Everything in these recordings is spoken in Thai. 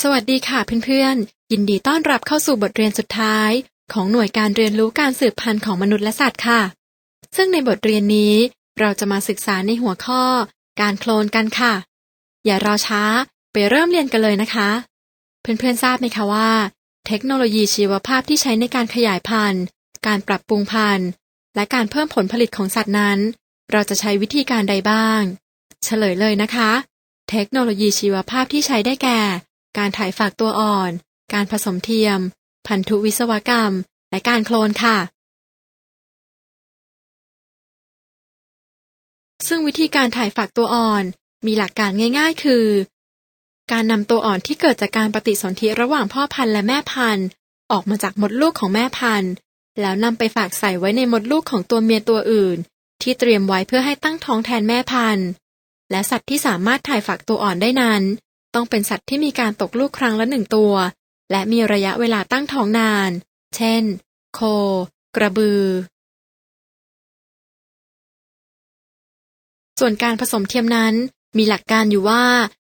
สวัสดีค่ะเพื่อนๆ ยินดีต้อนรับเข้าสู่บทเรียนสุดท้าย ของหน่วยการเรียนรู้การสืบพันธุ์ของมนุษย์และสัตว์ค่ะ ซึ่งในบทเรียนนี้เราจะมาศึกษาในหัวข้อ การโคลนกันค่ะ อย่ารอช้าไปเริ่มเรียนกันเลยนะคะ เพื่อนๆทราบไหมคะว่า เทคโนโลยีชีวภาพที่ใช้ในการขยายพันธุ์ การปรับปรุงพันธุ์ และการเพิ่มผลผลิตของสัตว์นั้น เราจะใช้วิธีการใดบ้าง เฉลยเลยนะคะ เทคโนโลยีชีวภาพที่ใช้ได้แก่ การถ่ายฝากตัวอ่อน การผสมเทียม พันธุวิศวกรรม และการโคลนค่ะ ซึ่งวิธีการถ่ายฝากตัวอ่อน มีหลักการง่ายๆ คือ การนำตัวอ่อนที่เกิดจากการปฏิสนธิระหว่างพ่อพันธุ์และแม่พันธุ์ ออกมาจากมดลูกของแม่พันธุ์ แล้วนำไปฝากใส่ไว้ในมดลูกของตัวเมียตัวอื่น ที่เตรียมไว้เพื่อให้ตั้งท้องแทนแม่พันธุ์และสัตว์ที่สามารถถ่ายฝากตัวอ่อนได้นั้น ต้องเป็นสัตว์ที่มีการตกลูกครั้งละหนึ่งตัว และมีระยะเวลาตั้งท้องนาน เช่น โค กระบือ ส่วนการผสมเทียมนั้น มีหลักการอยู่ว่า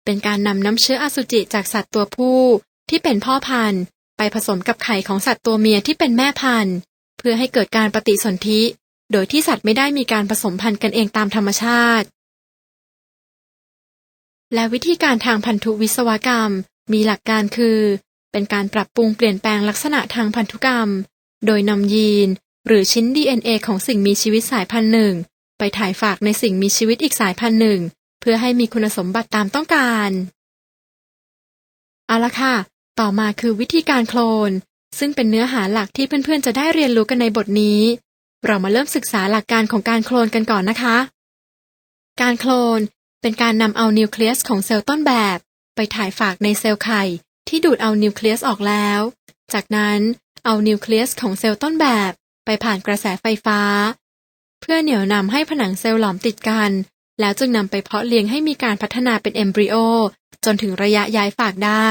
เป็นการนำน้ำเชื้ออสุจิจากสัตว์ตัวผู้ที่เป็นพ่อพันธุ์ ไปผสมกับไข่ของสัตว์ตัวเมียที่เป็นแม่พันธุ์ เพื่อให้เกิดการปฏิสนธิ โดยที่สัตว์ไม่ได้มีการผสมพันธุ์กันเองตามธรรมชาติ และวิธีการทางพันธุวิศวกรรม มีหลักการคือ เป็นการปรับปรุงเปลี่ยนแปลงลักษณะทางพันธุกรรม โดยนำยีน หรือชิ้น DNA ของสิ่งมีชีวิตสายพันธุ์หนึ่ง ไปถ่ายฝากในสิ่งมีชีวิตอีกสายพันธุ์หนึ่ง เพื่อให้มีคุณสมบัติตามต้องการ เอาละค่ะ ต่อมาคือวิธีการโคลน ซึ่งเป็นเนื้อหาหลักที่เพื่อนๆ จะได้เรียนรู้กันในบทนี้ เรามาเริ่มศึกษาหลักการของการโคลนกันก่อนนะคะ การโคลน เป็นการนำเอานิวเคลียสของเซลล์ต้นแบบ ไปถ่ายฝากในเซลล์ไข่ที่ดูดเอานิวเคลียสออกแล้ว จากนั้นเอานิวเคลียสของเซลล์ต้นแบบไปผ่านกระแสไฟฟ้า เพื่อเหนี่ยวนำให้ผนังเซลล์หลอมติดกัน แล้วจึงนำไปเพาะเลี้ยงให้มีการพัฒนาเป็นเอมบริโอ จนถึงระยะย้ายฝากได้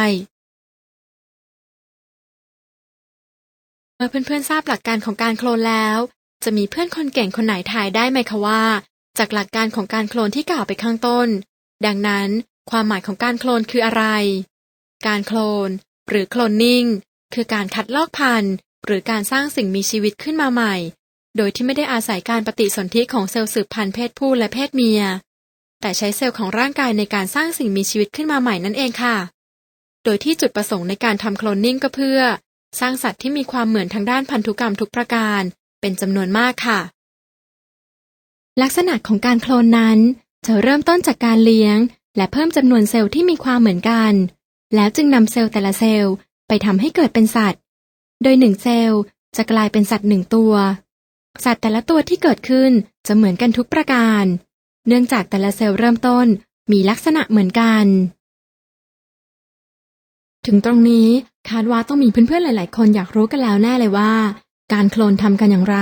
เมื่อเพื่อนๆทราบหลักการของการโคลนแล้ว จะมีเพื่อนคนเก่งคนไหนถ่ายได้ไหมคะว่า จากหลักการของการโคลนที่กล่าวไปข้างต้น ดังนั้น ความหมายของการโคลนคืออะไร การโคลน หรือโคลนนิ่ง คือการคัดลอกพันธุ์ หรือการสร้างสิ่งมีชีวิตขึ้นมาใหม่ โดยที่ไม่ได้อาศัยการปฏิสนธิของเซลล์สืบพันธุ์เพศผู้และเพศเมีย แต่ใช้เซลล์ของร่างกายในการสร้างสิ่งมีชีวิตขึ้นมาใหม่นั่นเองค่ะ โดยที่จุดประสงค์ในการทำโคลนนิ่งก็เพื่อ สร้างสัตว์ที่มีความเหมือนทางด้านพันธุกรรมทุกประการ เป็นจำนวนมากค่ะ ลักษณะของการโคลนนั้น จะเริ่มต้นจากการเลี้ยง และเพิ่มจำนวนเซลล์ที่มีความเหมือนกัน แล้วจึงนำเซลล์แต่ละเซลล์ไปทำให้เกิดเป็นสัตว์ โดยหนึ่งเซลล์จะกลายเป็นสัตว์หนึ่งตัว สัตว์แต่ละตัวที่เกิดขึ้นจะเหมือนกันทุกประการ เนื่องจากแต่ละเซลล์เริ่มต้นมีลักษณะเหมือนกัน ถึงตรงนี้คาดว่าต้องมีเพื่อนๆหลาย ๆ คนอยากรู้กันแล้วแน่เลยว่า การโคลนทำกันอย่างไร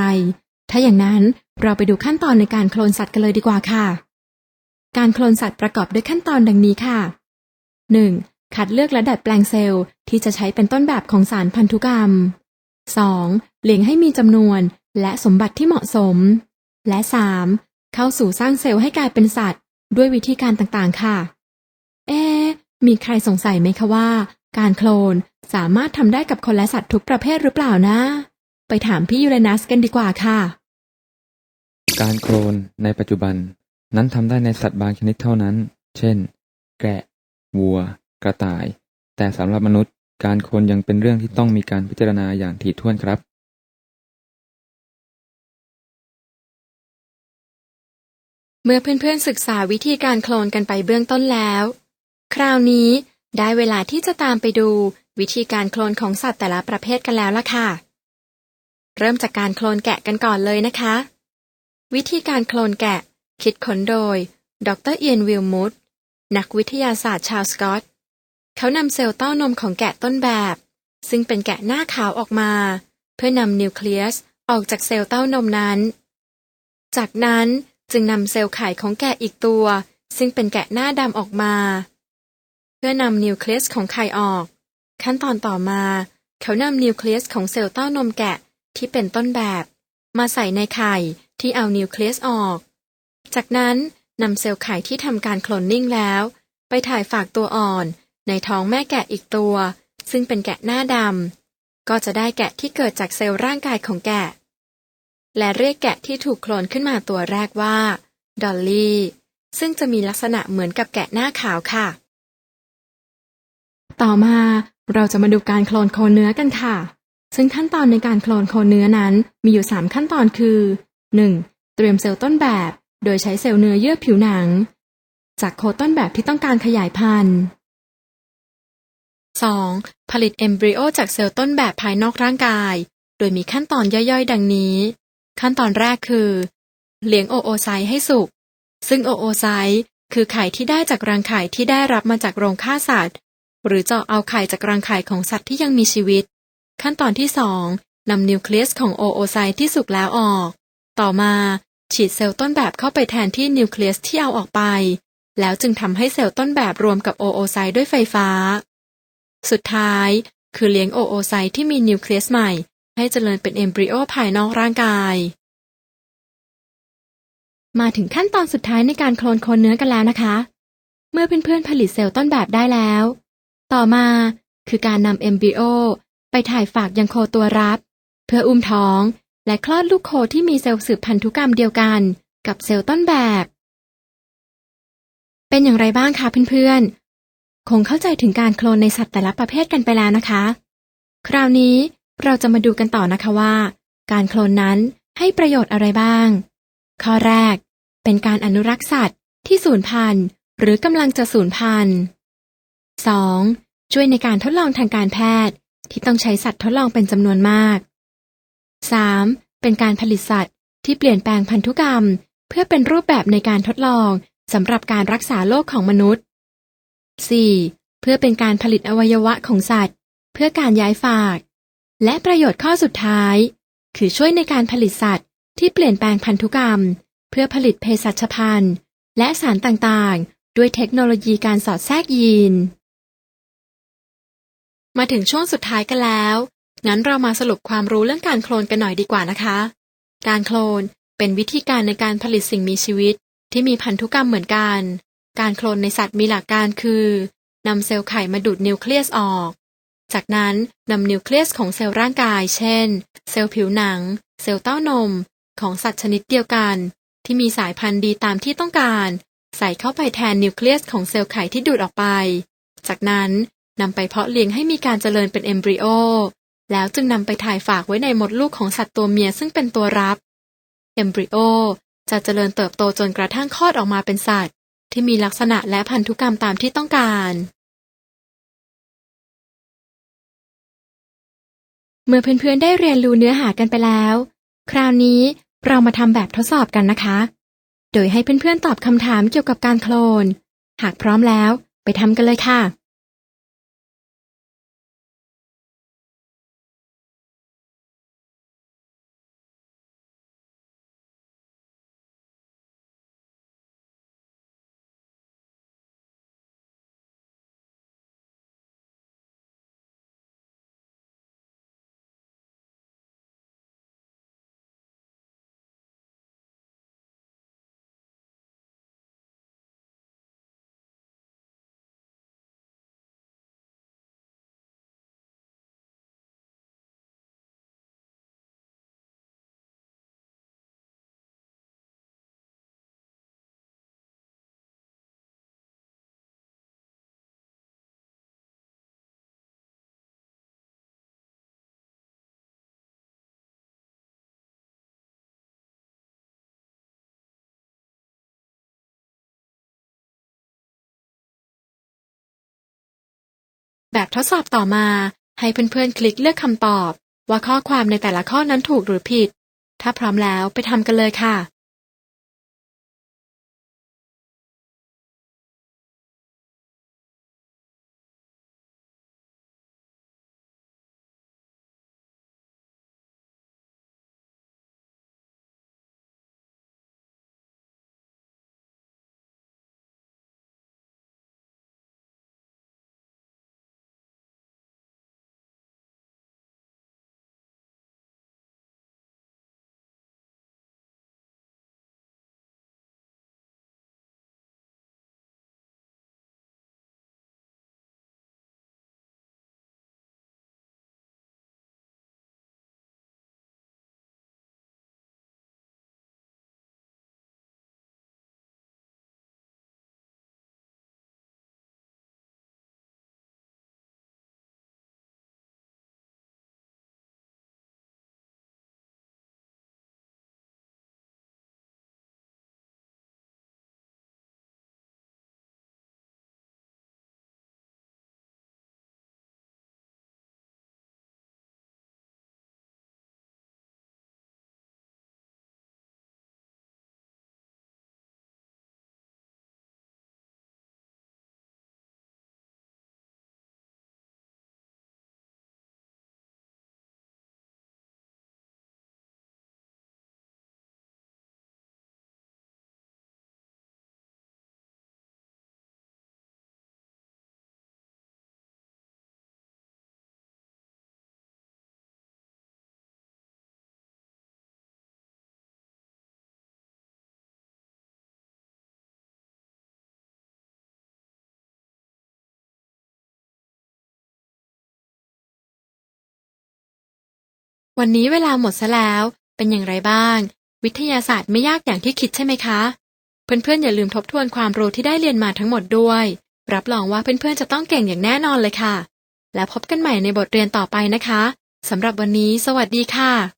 ถ้าอย่างนั้น เราไปดูขั้นตอนในการโคลนสัตว์กันเลยดีกว่าค่ะ การโคลนสัตว์ประกอบด้วยขั้นตอนดังนี้ค่ะ 1. คัดเลือกและดัดแปลงเซลล์ที่จะใช้เป็นต้นแบบของสารพันธุกรรม 2. เลี้ยงให้มีจำนวนและสมบัติที่เหมาะสม และ 3. เข้าสู่สร้างเซลล์ให้กลายเป็นสัตว์ ด้วยวิธีการต่างๆ ค่ะ เอ มีใครสงสัยไหมคะว่า การโคลนสามารถทำได้กับคนและสัตว์ทุกประเภทหรือเปล่านะ ไปถามพี่ยูเรนัสกันดีกว่าค่ะ การโคลนในปัจจุบันนั้นทำได้ในสัตว์บางชนิดเท่านั้น เช่น แกะ วัว กระต่าย แต่สำหรับมนุษย์ การโคลนยังเป็นเรื่องที่ต้องมีการพิจารณาอย่างถี่ถ้วนครับเมื่อเพื่อนๆศึกษาวิธีการโคลนกันไปเบื้องต้นแล้ว คราวนี้ได้เวลาที่จะตามไปดูวิธีการโคลนของสัตว์แต่ละประเภทกันแล้วล่ะค่ะ เริ่มจากการโคลนแกะกันก่อนเลยนะคะ วิธีการโคลนแกะ คิดค้นโดย ดรเอียนวิลมุตนักวิทยาศาสตร์ชาวสกอต เขานำเซลล์เต้านมของแกะต้นแบบ ซึ่งเป็นแกะหน้าขาวออกมา เพื่อนำนิวเคลียสออกจากเซลล์เต้านมนั้น จากนั้นจึงนำเซลล์ไข่ของแกะอีกตัว ซึ่งเป็นแกะหน้าดำออกมา เพื่อนำนิวเคลียสของไข่ออก ขั้นตอนต่อมา เขานำนิวเคลียสของเซลล์เต้านมแกะที่เป็นต้นแบบ มาใส่ในไข่ ที่เอานิวเคลียสออก จากนั้นนำเซลล์ไข่ที่ทำการโคลนนิ่งแล้ว ไปถ่ายฝากตัวอ่อน ในท้องแม่แกะอีกตัว ซึ่งเป็นแกะหน้าดำก็จะได้แกะที่เกิดจากเซลล์ร่างกายของแกะ และเรียกแกะที่ถูกโคลนขึ้นมาตัวแรกว่าดอลลี่ซึ่งจะมีลักษณะเหมือนกับแกะหน้าขาวค่ะ ต่อมาเราจะมาดูการโคลนโคเนื้อกันค่ะ ซึ่งขั้นตอนในการโคลนโคเนื้อนั้นมีอยู่ 3 ขั้นตอนคือ 1. เตรียมเซลล์ต้นแบบ โดยใช้เซลล์เนื้อเยื่อผิวหนัง จากโคต้นแบบที่ต้องการขยายพันธุ์ 2. ผลิตเอมบริโอจากเซลล์ต้นแบบภายนอกร่างกาย โดยมีขั้นตอนย่อยๆ ดังนี้ ขั้นตอนแรกคือ เลี้ยงโอโอไซต์ให้สุก ซึ่งโอโอไซต์คือไข่ที่ได้จากรังไข่ที่ได้รับมาจากโรงฆ่าสัตว์ หรือเจาะเอาไข่จากรังไข่ของสัตว์ที่ยังมีชีวิต ขั้นตอนที่สองนำนิวเคลียสของโอโอไซต์ที่สุกแล้วออก ต่อมาฉีดเซลล์ต้นแบบเข้าไปแทนที่นิวเคลียสที่เอาออกไป แล้วจึงทำให้เซลล์ต้นแบบรวมกับโอโอไซต์ด้วยไฟฟ้า สุดท้าย คือเลี้ยงโอโอไซต์ที่มีนิวเคลียสใหม่ ให้เจริญเป็นเอมบริโอภายนอกร่างกาย มาถึงขั้นตอนสุดท้ายในการโคลนโคนเนื้อกันแล้วนะคะ เมื่อเพื่อนๆผลิตเซลล์ต้นแบบได้แล้ว ต่อมาคือการนำเอมบริโอไปถ่ายฝากยังโคตัวรับ เพื่ออุ้มท้อง และคลอดลูกโคที่มีเซลล์สืบพันธุกรรมเดียวกัน กับเซลล์ต้นแบบ เป็นอย่างไรบ้างคะเพื่อนๆ คงเข้าใจถึงการโคลนในสัตว์แต่ละประเภทกันไปแล้วนะคะ คราวนี้เราจะมาดูกันต่อนะคะว่า การโคลนนั้นให้ประโยชน์อะไรบ้าง ข้อแรก เป็นการอนุรักษ์สัตว์ที่สูญพันธุ์หรือกำลังจะสูญพันธุ์ 2. ช่วยในการทดลองทางการแพทย์ ที่ต้องใช้สัตว์ทดลองเป็นจำนวนมาก 3. เป็นการผลิตสัตว์ ที่เปลี่ยนแปลงพันธุกรรม เพื่อเป็นรูปแบบในการทดลองสำหรับการรักษาโรคของมนุษย์ 4. เพื่อเป็นการผลิตอวัยวะของสัตว์ เพื่อการย้ายฝาก และประโยชน์ข้อสุดท้าย คือช่วยในการผลิตสัตว์ ที่เปลี่ยนแปลงพันธุกรรม เพื่อผลิตเภสัชพันธุ์ และสารต่างๆ ด้วยเทคโนโลยีการสอดแทรกยีน มาถึงช่วงสุดท้ายกันแล้ว งั้นเรามาสรุปความรู้เรื่องการโคลนกันหน่อยดีกว่านะคะ การโคลนเป็นวิธีการในการผลิตสิ่งมีชีวิตที่มีพันธุกรรมเหมือนกัน การโคลนในสัตว์มีหลักการคือนำเซลล์ไข่มาดูดนิวเคลียสออก จากนั้นนำนิวเคลียสของเซลล์ร่างกาย เช่น เซลล์ผิวหนัง เซลล์เต้านม ของสัตว์ชนิดเดียวกัน ที่มีสายพันธุ์ดีตามที่ต้องการ ใส่เข้าไปแทนนิวเคลียสของเซลล์ไข่ที่ดูดออกไป จากนั้นนำไปเพาะเลี้ยงให้มีการเจริญเป็นเอมบริโอ แล้วจึงนำไปถ่ายฝากไว้ในมดลูกของสัตว์ตัวเมียซึ่งเป็นตัวรับเอมบริโอจะเจริญเติบโตจนกระทั่งคลอดออกมาเป็นสัตว์ ที่มีลักษณะและพันธุกรรมตามที่ต้องการ เมื่อเพื่อนๆได้เรียนรู้เนื้อหากันไปแล้ว คราวนี้เรามาทำแบบทดสอบกันนะคะ โดยให้เพื่อนๆตอบคำถามเกี่ยวกับการโคลน หากพร้อมแล้วไปทำกันเลยค่ะ แบบทดสอบต่อมา ให้เพื่อนๆ คลิกเลือกคำตอบ ว่าข้อความในแต่ละข้อนั้นถูกหรือผิด ถ้าพร้อมแล้วไปทำกันเลยค่ะ วันนี้เวลาหมดซะแล้ว เป็นอย่างไรบ้าง วิทยาศาสตร์ไม่ยากอย่างที่คิดใช่ไหมคะ เพื่อนๆอย่าลืมทบทวนความรู้ที่ได้เรียนมาทั้งหมดด้วย รับรองว่าเพื่อนๆจะต้องเก่งอย่างแน่นอนเลยค่ะ แล้วพบกันใหม่ในบทเรียนต่อไปนะคะสำหรับวันนี้ สวัสดีค่ะ